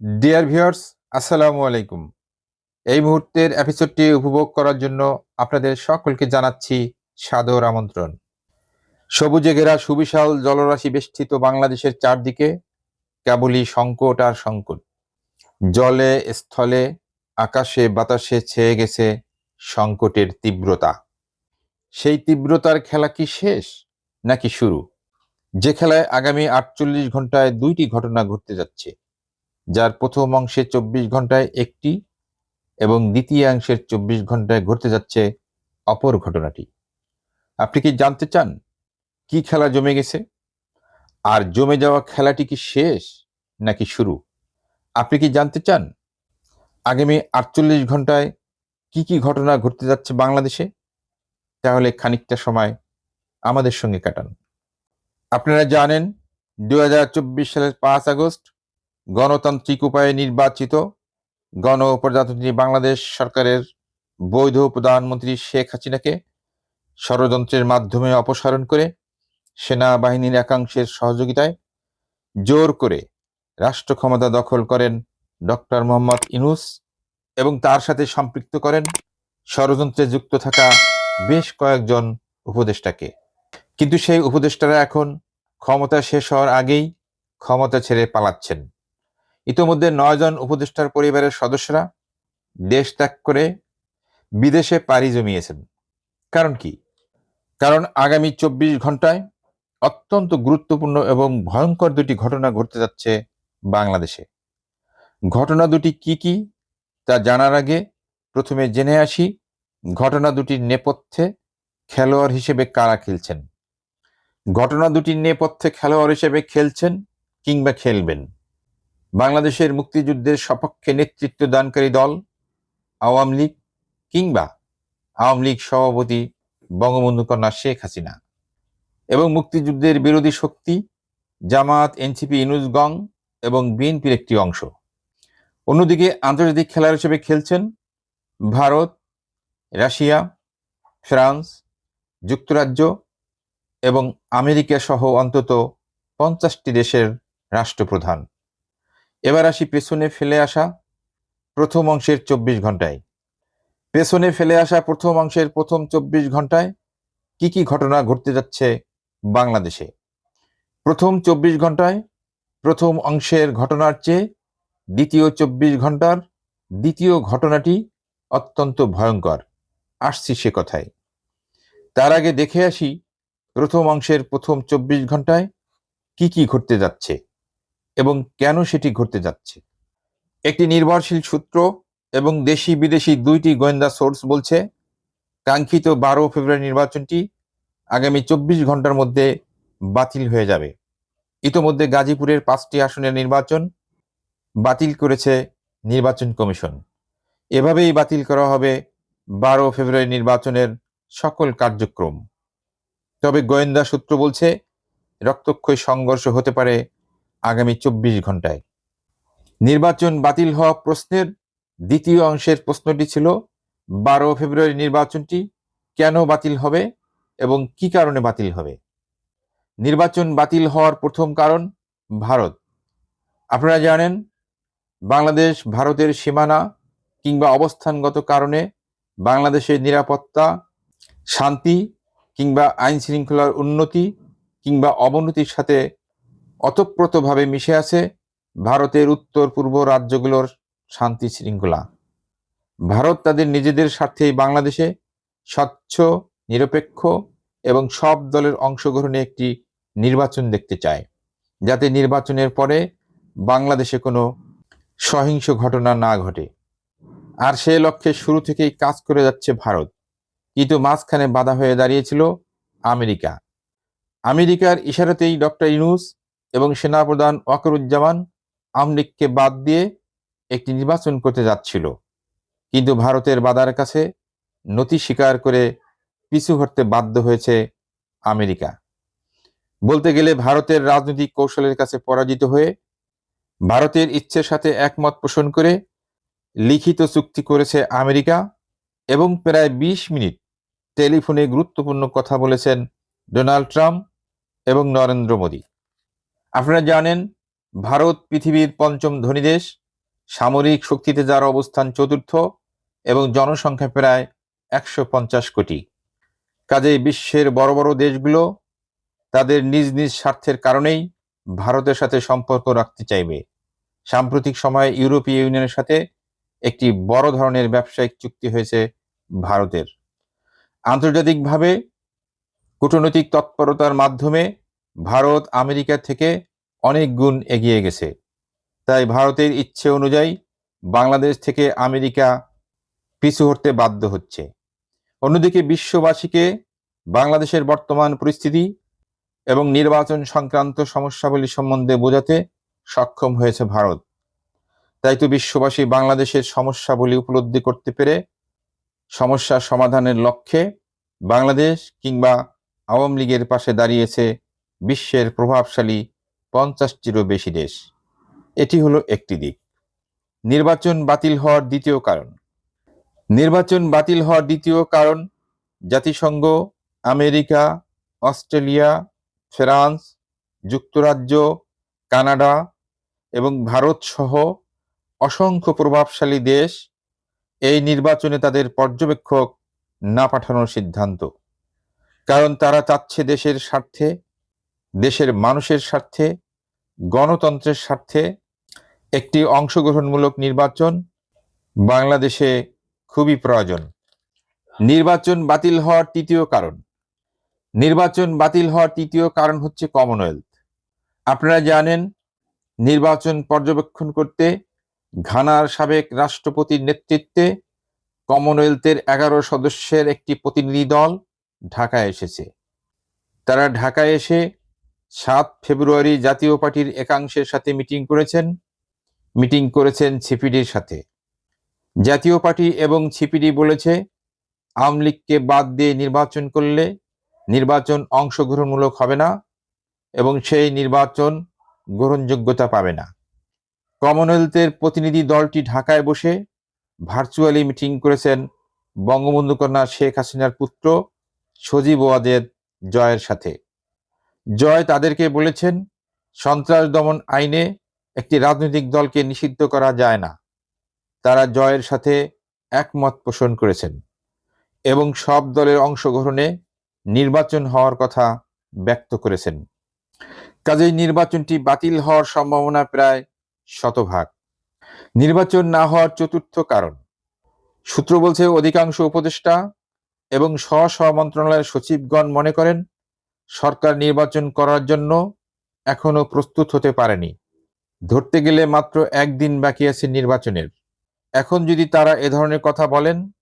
Dear viewers আসসালামু আলাইকুম। এই মুহূর্তের এপিসোডটি উপভোগ করার জন্য আপনাদের সকলকে জানাচ্ছি সাদর আমন্ত্রণ। সবুজে ঘেরা সুবিশাল জলরাশি বেষ্টিত বাংলাদেশের চারদিকে কেবলই সংকট আর সংকট। জলে, স্থলে, আকাশে, বাতাসে ছেয়ে গেছে সংকটের তীব্রতা। সেই তীব্রতার খেলা কি শেষ নাকি শুরু? যে খেলায় আগামী আটচল্লিশ ঘন্টায় দুইটি ঘটনা ঘটতে যাচ্ছে। যার প্রথম অংশে চব্বিশ ঘন্টায় একটি এবং দ্বিতীয়াংশের চব্বিশ ঘন্টায় ঘটতে যাচ্ছে অপর ঘটনাটি। আপনি কি জানতে চান কি খেলা জমে গেছে? আর জমে যাওয়া খেলাটি কি শেষ নাকি শুরু? আপনি কি জানতে চান আগামী আটচল্লিশ ঘন্টায় কি কি ঘটনা ঘটতে যাচ্ছে বাংলাদেশে? তাহলে খানিকটা সময় আমাদের সঙ্গে কাটান। আপনারা জানেন দুহাজার চব্বিশ সালের পাঁচ আগস্ট গণতান্ত্রিক উপায়ে নির্বাচিত গণপ্রজাতন্ত্রী বাংলাদেশ সরকারের বৈধ প্রধানমন্ত্রী শেখ হাসিনাকে ষড়যন্ত্রের মাধ্যমে অপসারণ করে সেনাবাহিনীর একাংশের সহযোগিতায় জোর করে রাষ্ট্র ক্ষমতা দখল করেন ডক্টর মোহাম্মদ ইনুস এবং তার সাথে সম্পৃক্ত করেন ষড়যন্ত্রে যুক্ত থাকা বেশ কয়েকজন উপদেষ্টাকে। কিন্তু সেই উপদেষ্টারা এখন ক্ষমতা শেষ হওয়ার আগেই ক্ষমতা ছেড়ে পালাচ্ছেন। ইতোমধ্যে নয়জন উপদেষ্টার পরিবারের সদস্যরা দেশ ত্যাগ করে বিদেশে পাড়ি জমিয়েছেন। কারণ কি? কারণ আগামী চব্বিশ ঘন্টায় অত্যন্ত গুরুত্বপূর্ণ এবং ভয়ঙ্কর দুটি ঘটনা ঘটতে যাচ্ছে বাংলাদেশে। ঘটনা দুটি কি কি তা জানার আগে প্রথমে জেনে আসি, ঘটনা দুটির নেপথ্যে খেলোয়াড় হিসেবে কারা খেলছেন? ঘটনা দুটির নেপথ্যে খেলোয়াড় হিসেবে খেলছেন কিংবা খেলবেন? বাংলাদেশের মুক্তিযুদ্ধের সপক্ষে নেতৃত্ব দানকারী দল, আওয়ামী লীগ কিংবা আওয়ামী লীগ সভাপতি বঙ্গবন্ধু কন্যা শেখ হাসিনা এবং মুক্তিযুদ্ধের বিরোধী শক্তি জামাত এনসিপি ইনুজগং এবং বিএনপির একটি অংশ। অন্যদিকে আন্তর্জাতিক খেলার হিসেবে খেলছেন ভারত, রাশিয়া, ফ্রান্স, যুক্তরাজ্য এবং আমেরিকা সহ অন্তত পঞ্চাশটি দেশের রাষ্ট্রপ্রধান। এবার আসি পেছনে ফেলে আসা প্রথম অংশের চব্বিশ ঘন্টায়। পেছনে ফেলে আসা প্রথম অংশের প্রথম চব্বিশ ঘন্টায় কি কি ঘটনা ঘটতে যাচ্ছে বাংলাদেশে? প্রথম চব্বিশ ঘন্টায় প্রথম অংশের ঘটনার চেয়ে দ্বিতীয় চব্বিশ ঘণ্টার দ্বিতীয় ঘটনাটি অত্যন্ত ভয়ঙ্কর। আসছি সে কথায়। তার আগে দেখে আসি প্রথম অংশের প্রথম চব্বিশ ঘন্টায় কি কি ঘটতে যাচ্ছে। এবং কেন সেটি ঘটতে যাচ্ছে? একটি নির্ভরশীল সূত্র এবং দেশি বিদেশি দুইটি গোয়েন্দা সোর্স বলছে, কাঙ্ক্ষিত বারো ফেব্রুয়ারি নির্বাচনটি আগামী চব্বিশ ঘণ্টার মধ্যে বাতিল হয়ে যাবে। ইতোমধ্যে গাজীপুরের পাঁচটি আসনের নির্বাচন বাতিল করেছে নির্বাচন কমিশন। এভাবেই বাতিল করা হবে বারো ফেব্রুয়ারি নির্বাচনের সকল কার্যক্রম। তবে গোয়েন্দা সূত্র বলছে, রক্তক্ষয়ী সংঘর্ষ হতে পারে আগামী চব্বিশ ঘন্টায় নির্বাচন বাতিল হওয়া প্রশ্নের দ্বিতীয় অংশের প্রশ্নটি ছিল, বারো ফেব্রুয়ারি নির্বাচনটি কেন বাতিল হবে এবং কি কারণে বাতিল হবে? নির্বাচন বাতিল হওয়ার প্রথম কারণ ভারত। আপনারা জানেন, বাংলাদেশ ভারতের সীমানা কিংবা অবস্থানগত কারণে বাংলাদেশের নিরাপত্তা, শান্তি কিংবা আইন শৃঙ্খলার উন্নতি কিংবা অবনতির সাথে অতপ্রতভাবে মিশে আছে ভারতের উত্তর পূর্ব রাজ্যগুলোর শান্তি শৃঙ্খলা। ভারত তাদের নিজেদের স্বার্থেই বাংলাদেশে স্বচ্ছ, নিরপেক্ষ এবং সব দলের অংশগ্রহণে একটি নির্বাচন দেখতে চায়, যাতে নির্বাচনের পরে বাংলাদেশে কোনো সহিংস ঘটনা না ঘটে। আর সে লক্ষ্যে শুরু থেকেই কাজ করে যাচ্ছে ভারত। কিন্তু মাঝখানে বাধা হয়ে দাঁড়িয়েছিল আমেরিকা। আমেরিকার ইশারাতেই ডক্টর ইনুস এবং সেনাপ্রধান ওয়াকরুজ্জামান আমলিককে বাদ দিয়ে একটি নির্বাচন করতে যাচ্ছিল। কিন্তু ভারতের বাধার কাছে নথি স্বীকার করে পিছু হটতে বাধ্য হয়েছে আমেরিকা। বলতে গেলে ভারতের রাজনৈতিক কৌশলের কাছে পরাজিত হয়ে ভারতের ইচ্ছের সাথে একমত পোষণ করে লিখিত চুক্তি করেছে আমেরিকা এবং প্রায় ২০ মিনিট টেলিফোনে গুরুত্বপূর্ণ কথা বলেছেন ডোনাল্ড ট্রাম্প এবং নরেন্দ্র মোদী। আপনারা জানেন, ভারত পৃথিবীর পঞ্চম ধনী দেশ, সামরিক শক্তিতে যার অবস্থান চতুর্থ এবং জনসংখ্যা প্রায় একশো পঞ্চাশ কোটি। কাজেই বিশ্বের বড় বড় দেশগুলো তাদের নিজ নিজ স্বার্থের কারণেই ভারতের সাথে সম্পর্ক রাখতে চাইবে। সাম্প্রতিক সময়ে ইউরোপীয় ইউনিয়নের সাথে একটি বড় ধরনের ব্যবসায়িক চুক্তি হয়েছে ভারতের। আন্তর্জাতিকভাবে কূটনৈতিক তৎপরতার মাধ্যমে ভারত আমেরিকা থেকে অনেক গুণ এগিয়ে গেছে। তাই ভারতের ইচ্ছে অনুযায়ী বাংলাদেশ থেকে আমেরিকা পিছু হটতে বাধ্য হচ্ছে। অন্যদিকে বিশ্ববাসীকে বাংলাদেশের বর্তমান পরিস্থিতি এবং নির্বাচন সংক্রান্ত সমস্যাবলী সম্বন্ধে বোঝাতে সক্ষম হয়েছে ভারত। তাই তো বিশ্ববাসী বাংলাদেশের সমস্যাবলী উপলব্ধি করতে পেরে সমস্যা সমাধানের লক্ষ্যে বাংলাদেশ কিংবা আওয়ামী লীগের পাশে দাঁড়িয়েছে বিশ্বের প্রভাবশালী পঞ্চাশটিরও বেশি দেশ। এটি হলো একটি দিক। নির্বাচন বাতিল হওয়ার দ্বিতীয় কারণ। নির্বাচন বাতিল হওয়ার দ্বিতীয় কারণ জাতিসংঘ, আমেরিকা, অস্ট্রেলিয়া, ফ্রান্স, যুক্তরাজ্য, কানাডা এবং ভারত সহ অসংখ্য প্রভাবশালী দেশ এই নির্বাচনে তাদের পর্যবেক্ষক না পাঠানোর সিদ্ধান্ত। কারণ তারা চাচ্ছে দেশের স্বার্থে দেশের মানুষের স্বার্থে, গণতন্ত্রের স্বার্থে একটি অংশগ্রহণমূলক নির্বাচন বাংলাদেশে খুবই প্রয়োজন। নির্বাচন বাতিল হওয়ার তৃতীয় কারণ। নির্বাচন বাতিল হওয়ার তৃতীয় কারণ হচ্ছে কমনওয়েলথ আপনারা জানেন, নির্বাচন পর্যবেক্ষণ করতে ঘানার সাবেক রাষ্ট্রপতির নেতৃত্বে কমনওয়েলথের এগারো সদস্যের একটি প্রতিনিধি দল ঢাকায় এসেছে। তারা ঢাকায় এসে সাত ফেব্রুয়ারি জাতীয় পার্টির একাংশের সাথে মিটিং করেছেন। মিটিং করেছেন ছিপিডির সাথে। জাতীয় পার্টি এবং ছিপিডি বলেছে, আওয়ামী লীগকে বাদ দিয়ে নির্বাচন করলে নির্বাচন অংশগ্রহণমূলক হবে না এবং সেই নির্বাচন গ্রহণযোগ্যতা পাবে না। কমনওয়েলথের প্রতিনিধি দলটি ঢাকায় বসে ভার্চুয়ালি মিটিং করেছেন বঙ্গবন্ধু কন্যা শেখ হাসিনার পুত্র সজীব ওয়াজেদ জয়ের সাথে। জয় তাদেরকে বলেছেন, সন্ত্রাস দমন আইনে একটি রাজনৈতিক দলকে নিষিদ্ধ করা যায় না। তারা জয়ের সাথে একমত পোষণ করেছেন এবং সব দলের অংশগ্রহণে নির্বাচন হওয়ার কথা ব্যক্ত করেছেন। কাজেই নির্বাচনটি বাতিল হওয়ার সম্ভাবনা প্রায় শতভাগ। নির্বাচন না হওয়ার চতুর্থ কারণ, সূত্র বলছে অধিকাংশ উপদেষ্টা এবং স্ব স্ব মন্ত্রণালয়ের সচিবগণ মনে করেন সরকার নির্বাচন করার জন্য এখনও প্রস্তুত হতে পারেনি। ধরতে গেলে মাত্র একদিন বাকি আছে নির্বাচনের। এখন যদি তারা এ ধরনের কথা বলেন,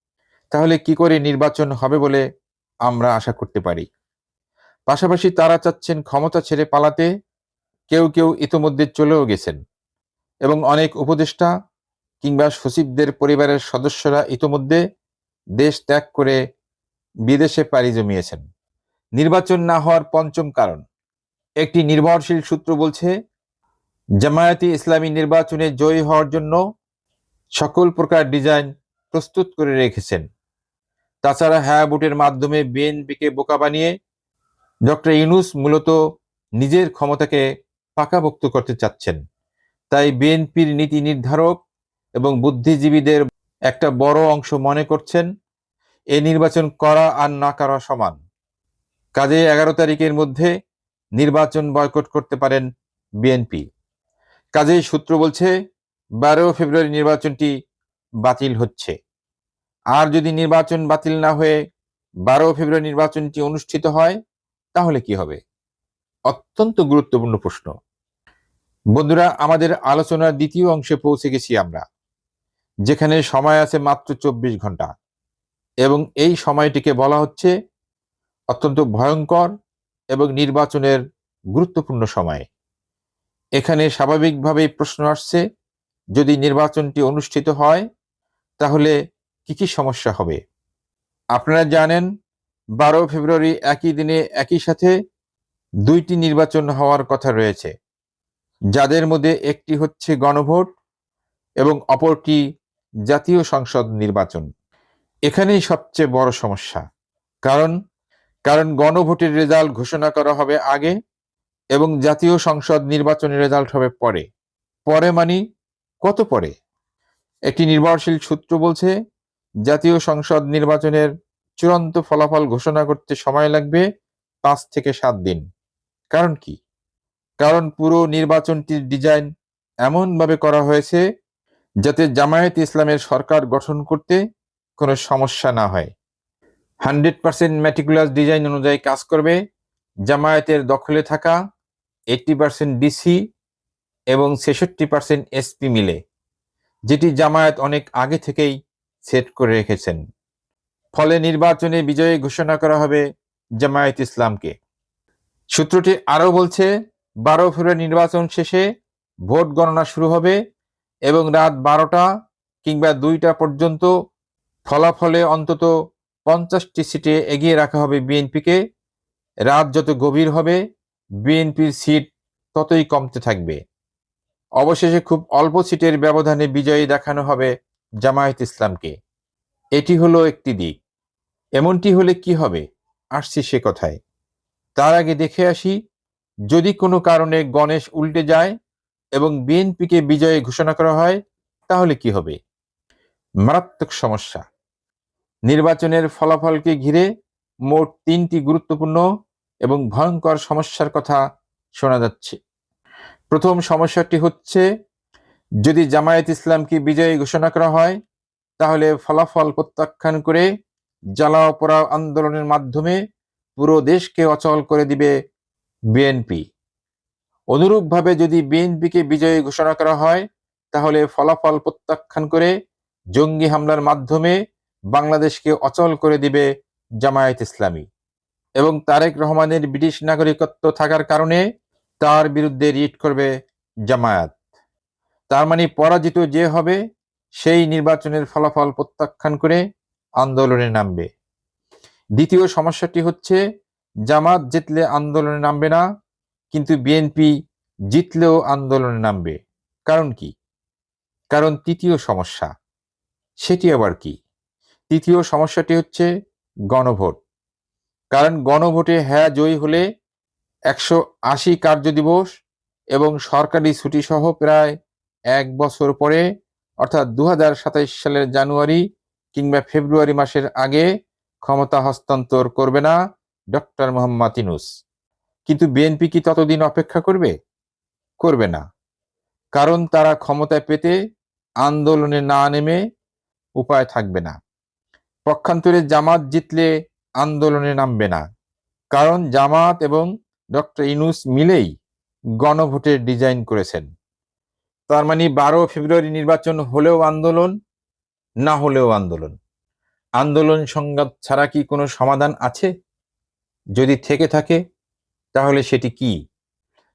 তাহলে কি করে নির্বাচন হবে বলে আমরা আশা করতে পারি? পাশাপাশি তারা চাচ্ছেন ক্ষমতা ছেড়ে পালাতে কেউ কেউ ইতোমধ্যে চলেও গেছেন এবং অনেক উপদেষ্টা কিংবা সচিবদের পরিবারের সদস্যরা ইতোমধ্যে দেশ ত্যাগ করে বিদেশে পাড়ি জমিয়েছেন। নির্বাচন না হওয়ার পঞ্চম কারণ। একটি নির্ভরশীল সূত্র বলছে, জামায়াতি ইসলামী নির্বাচনে জয়ী হওয়ার জন্য সকল প্রকার ডিজাইন প্রস্তুত করে রেখেছেন। তাছাড়া হ্যাঁ ভোটের মাধ্যমে বিএনপিকে বোকা বানিয়ে ডক্টর ইউনুস মূলত নিজের ক্ষমতাকে পাকাভুক্ত করতে চাচ্ছেন। তাই বিএনপির নীতি নির্ধারক এবং বুদ্ধিজীবীদের একটা বড় অংশ মনে করছেন, এ নির্বাচন করা আর না করা সমান। কাজে এগারো তারিখের মধ্যে নির্বাচন বয়কট করতে পারেন বিএনপি। কাজেই সূত্র বলছে, বারো ফেব্রুয়ারি নির্বাচনটি বাতিল হচ্ছে। আর যদি নির্বাচন বাতিল না হয়ে বারো ফেব্রুয়ারি নির্বাচনটি অনুষ্ঠিত হয়, তাহলে কি হবে? অত্যন্ত গুরুত্বপূর্ণ প্রশ্ন। বন্ধুরা, আমাদের আলোচনার দ্বিতীয় অংশে পৌঁছে গেছি আমরা, যেখানে সময় আছে মাত্র চব্বিশ ঘণ্টা। এবং এই সময়টিকে বলা হচ্ছে অত্যন্ত ভয়ঙ্কর এবং নির্বাচনের গুরুত্বপূর্ণ সময়। এখানে স্বাভাবিকভাবেই প্রশ্ন আসছে, যদি নির্বাচনটি অনুষ্ঠিত হয়, তাহলে কি কি সমস্যা হবে? আপনারা জানেন, বারো ফেব্রুয়ারি একই দিনে একই সাথে দুইটি নির্বাচন হওয়ার কথা রয়েছে। যাদের মধ্যে একটি হচ্ছে গণভোট এবং অপরটি জাতীয় সংসদ নির্বাচন। এখানেই সবচেয়ে বড় সমস্যা, কারণ কারণ গণভোটের রেজাল্ট ঘোষণা করা হবে আগে এবং জাতীয় সংসদ নির্বাচনের রেজাল্ট হবে পরে। পরে মানে কত পরে? একটি নির্ভরশীল সূত্র বলছে, জাতীয় সংসদ নির্বাচনের চূড়ান্ত ফলাফল ঘোষণা করতে সময় লাগবে পাঁচ থেকে সাত দিন। কারণ কি? কারণ পুরো নির্বাচনটির ডিজাইন এমনভাবে করা হয়েছে, যাতে জামায়াত ইসলামের সরকার গঠন করতে কোনো সমস্যা না হয়। হান্ড্রেড পার্সেন্ট ম্যাটিকুলাস ডিজাইন অনুযায়ী কাজ করবে, জামায়াতের দখলে থাকা এইটটি পার্সেন্ট ডিসি এবং ছেষট্টি পার্সেন্ট এসপি মিলে, যেটি জামায়াত অনেক আগে থেকেই সেট করে রেখেছেন। ফলে নির্বাচনে বিজয়ী ঘোষণা করা হবে জামায়াত ইসলামকে। সূত্রটি আরও বলছে, বারো ফেব্রুয়ারি নির্বাচন শেষে ভোট গণনা শুরু হবে এবং রাত বারোটা কিংবা দুইটা পর্যন্ত ফলাফলে অন্তত পঞ্চাশটি সিটে এগিয়ে রাখা হবে বিএনপিকে। রাত যত গভীর হবে, বিএনপির সিট ততই কমতে থাকবে। অবশেষে খুব অল্প সিটের ব্যবধানে বিজয়ী দেখানো হবে জামায়াত ইসলামকে। এটি হলো একটি দিক। এমনটি হলে কি হবে? আসছি সে কথায়। তার আগে দেখে আসি, যদি কোনো কারণে গণেশ উল্টে যায় এবং বিএনপিকে বিজয়ী ঘোষণা করা হয়, তাহলে কি হবে? মারাত্মক সমস্যা। নির্বাচনের ফলাফলকে ঘিরে মোট তিনটি গুরুত্বপূর্ণ এবং ভয়ঙ্কর সমস্যার কথা শোনা যাচ্ছে। প্রথম সমস্যাটি হচ্ছে, যদি জামায়াত ইসলামকে বিজয়ী ঘোষণা করা হয়, তাহলে ফলাফল প্রত্যাখ্যান করে জ্বালাও পোড়াও আন্দোলনের মাধ্যমে পুরো দেশকে অচল করে দিবে বিএনপি। অনুরূপভাবে যদি বিএনপিকে বিজয়ী ঘোষণা করা হয়, তাহলে ফলাফল প্রত্যাখ্যান করে জঙ্গি হামলার মাধ্যমে বাংলাদেশকে অচল করে দিবে জামায়াত ইসলামী। এবং তারেক রহমানের ব্রিটিশ নাগরিকত্ব থাকার কারণে তার বিরুদ্ধে রিট করবে জামায়াত। তার মানে পরাজিত যে হবে, সেই নির্বাচনের ফলাফল প্রত্যাখ্যান করে আন্দোলনে নামবে। দ্বিতীয় সমস্যাটি হচ্ছে, জামাত জিতলে আন্দোলনে নামবে না, কিন্তু বিএনপি জিতলেও আন্দোলনে নামবে। কারণ কি? কারণ তৃতীয় সমস্যা, সেটি আবার কি? তৃতীয় সমস্যাটি হচ্ছে গণভোট। কারণ গণভোটে হ্যাঁ জয়ী হলে একশো আশি কার্যদিবস এবং সরকারি ছুটি সহ প্রায় এক বছর পরে, অর্থাৎ দু সালের জানুয়ারি কিংবা ফেব্রুয়ারি মাসের আগে ক্ষমতা হস্তান্তর করবে না ডক্টর মোহাম্মদ ইনুস কিন্তু বিএনপি কি ততদিন অপেক্ষা করবে? করবে না। কারণ তারা ক্ষমতায় পেতে আন্দোলনে না নেমে উপায় থাকবে না। পক্ষান্তরে জামাত জিতলে আন্দোলনে নামবে না। কারণ জামাত এবং ডক্টর ইনুস মিলেই গণভোটের ডিজাইন করেছেন। তার মানে বারো ফেব্রুয়ারি নির্বাচন হলেও আন্দোলন, না হলেও আন্দোলন। আন্দোলন সংঘাত ছাড়া কি কোনো সমাধান আছে? যদি থেকে থাকে, তাহলে সেটি কি?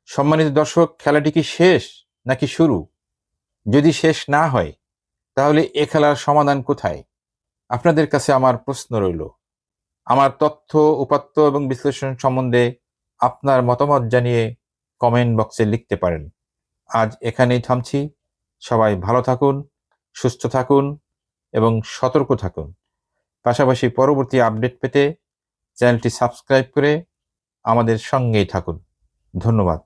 সম্মানিত দর্শক, খেলাটি কি শেষ নাকি শুরু? যদি শেষ না হয়, তাহলে এ খেলার সমাধান কোথায়? আপনাদের কাছে আমার প্রশ্ন রইল। আমার তথ্য, উপাত্ত এবং বিশ্লেষণ সম্বন্ধে আপনার মতামত জানিয়ে কমেন্ট বক্সে লিখতে পারেন। আজ এখানেই থামছি। সবাই ভালো থাকুন, সুস্থ থাকুন এবং সতর্ক থাকুন। পাশাপাশি পরবর্তী আপডেট পেতে চ্যানেলটি সাবস্ক্রাইব করে আমাদের সঙ্গেই থাকুন। ধন্যবাদ।